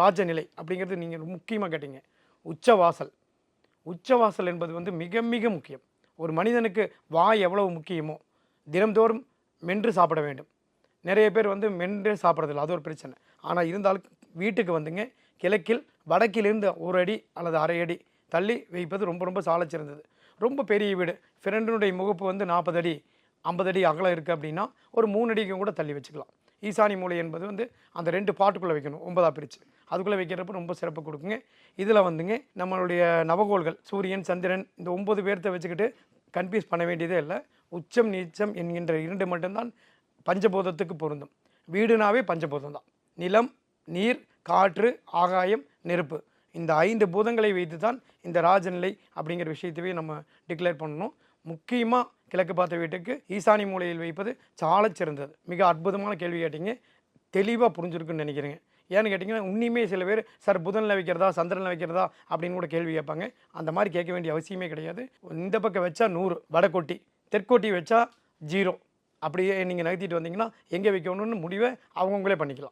ராஜநிலை அப்படிங்கிறது நீங்கள் முக்கியமாக கேட்டீங்க. உச்சவாசல். உச்சவாசல் என்பது வந்து மிக மிக முக்கியம். ஒரு மனிதனுக்கு வாய் எவ்வளவு முக்கியமோ தினம்தோறும் மென்று சாப்பிட வேண்டும். நிறைய பேர் வந்து மென்று சாப்பிட்றதில்ல அது ஒரு பிரச்சனை. ஆனால் இருந்தாலும் வீட்டுக்கு வந்துங்க கிழக்கில் வடக்கிலிருந்து ஒரு அடி அல்லது அரை அடி தள்ளி வைப்பது ரொம்ப ரொம்ப சாலச்சிறந்தது ரொம்ப பெரிய வீடு. ஃப்ரெண்டினுடைய முகப்பு வந்து நாற்பது அடி ஐம்பது அடி அகலம் இருக்குது அப்படின்னா ஒரு மூணு அடிக்கும் கூட தள்ளி வச்சுக்கலாம். ஈசானி மூலை என்பது வந்து அந்த ரெண்டு பாட்டுக்குள்ளே வைக்கணும் ஒன்பதாக பிரித்து அதுக்குள்ளே வைக்கிறப்ப ரொம்ப சிறப்பு கொடுக்குங்க. இதில் வந்துங்க நம்மளுடைய நவகோள்கள் சூரியன் சந்திரன் இந்த ஒம்பது பேர்த்த வச்சுக்கிட்டு கன்ஃபியூஸ் பண்ண வேண்டியதே இல்லை. உச்சம் நீச்சம் என்கின்ற இரண்டு மட்டும்தான் பஞ்சபூதத்துக்கு பொருந்தும். வீடுனாவே பஞ்சபூதம் தான். நிலம் நீர் காற்று ஆகாயம் நெருப்பு. இந்த ஐந்து பூதங்களை வைத்து தான் இந்த ராஜநிலை அப்படிங்கிற விஷயத்தவே நம்ம டிக்ளேர் பண்ணணும். முக்கியமாக கிழக்கு பார்த்த வீட்டுக்கு ஈசானி மூலையில் வைப்பது சால சிறந்தது. மிக அற்புதமான கேள்வி கேட்டிங்க. தெளிவாக புரிஞ்சிருக்குன்னு நினைக்கிறேங்க. ஏன்னு கேட்டிங்கன்னா உன்னிமே சில பேர் சார் புதனில் வைக்கிறதா சந்திரனில் வைக்கிறதா? அப்படின்னு கூட கேள்வி கேட்பாங்க. அந்த மாதிரி கேட்க வேண்டிய அவசியமே கிடையாது. இந்த பக்கம் வச்சா நூறு வடக்கோட்டி தெற்கோட்டி வச்சா ஜீரோ. அப்படியே நீங்கள் நகர்த்திட்டு வந்தீங்கன்னா எங்கே வைக்கணும்னு முடிவை அவங்கவுங்களே பண்ணிக்கலாம்.